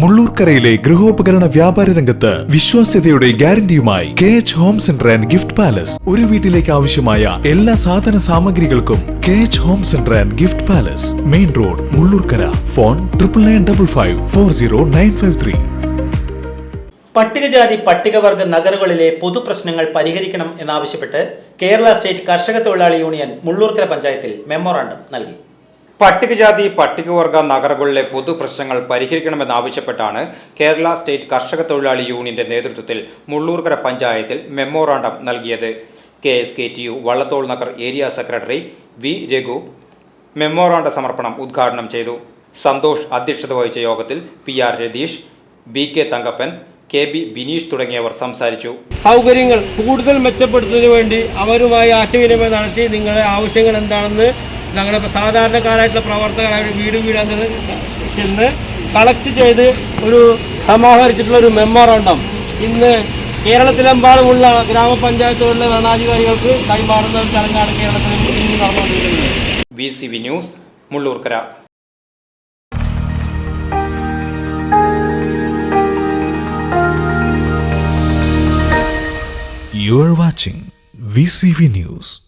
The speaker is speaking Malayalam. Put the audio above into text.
മുള്ളൂർക്കരയിലെ ഗൃഹോപകരണ വ്യാപാര രംഗത്ത് വിശ്വാസ്യതയുടെ ഗ്യാരണ്ടിയുമായി K H home center and gift palace ഒരു വീട്ടിലേക്ക് ആവശ്യമായ എല്ലാ സാധന സാമഗ്രികൾക്കും K H home center and gift palace main road Mullurkara. Phone triple nine double five four zero nine five three പട്ടികജാതി പട്ടികവർഗ നഗറുകളിലെ പൊതുപ്രശ്നങ്ങൾ പരിഹരിക്കണം എന്നാവശ്യപ്പെട്ട് കേരള സ്റ്റേറ്റ് കർഷക തൊഴിലാളി യൂണിയൻ മുള്ളൂർക്കര പഞ്ചായത്തിൽ മെമ്മോറാണ്ടം നൽകി. പട്ടികജാതി പട്ടികവർഗ നഗരങ്ങളിലെ പൊതുപ്രശ്നങ്ങൾ പരിഹരിക്കണമെന്നാവശ്യപ്പെട്ടാണ് കേരള സ്റ്റേറ്റ് കർഷക തൊഴിലാളി യൂണിയന്റെ നേതൃത്വത്തിൽ മുള്ളൂർക്കര പഞ്ചായത്തിൽ മെമ്മോറാണ്ടം നൽകിയത്. K S K T U Vallathol Nagar area secretary V Raghu memoranda സമർപ്പണം ഉദ്ഘാടനം ചെയ്തു. സന്തോഷ് അധ്യക്ഷത വഹിച്ച യോഗത്തിൽ P R Ratheesh B K Thankappan K B Bineesh തുടങ്ങിയവർ സംസാരിച്ചു. സൗകര്യങ്ങൾ കൂടുതൽ മെച്ചപ്പെടുത്തുന്നതിന് വേണ്ടി അവരുമായി ആശയവിനിമയം നടത്തി നിങ്ങളുടെ ആവശ്യങ്ങൾ എന്താണെന്ന് ഞങ്ങളുടെ സാധാരണക്കാരായിട്ടുള്ള പ്രവർത്തകരായ ഒരു വീടും വീടും ചെന്ന് കളക്ട് ചെയ്ത് ഒരു സമാഹരിച്ചിട്ടുള്ള ഒരു മെമ്മോറണ്ടം ഇന്ന് കേരളത്തിലെമ്പാടുമുള്ള ഗ്രാമപഞ്ചായത്തുകളിലെ ഭരണാധികാരികൾക്ക് കൈമാറുന്ന ഒരു ചടങ്ങാണ് കേരളത്തിൽ ഇന്ന് നടന്നുകൊണ്ടിരിക്കുന്നത്. V C V news Mullurkara. You are watching VCV News.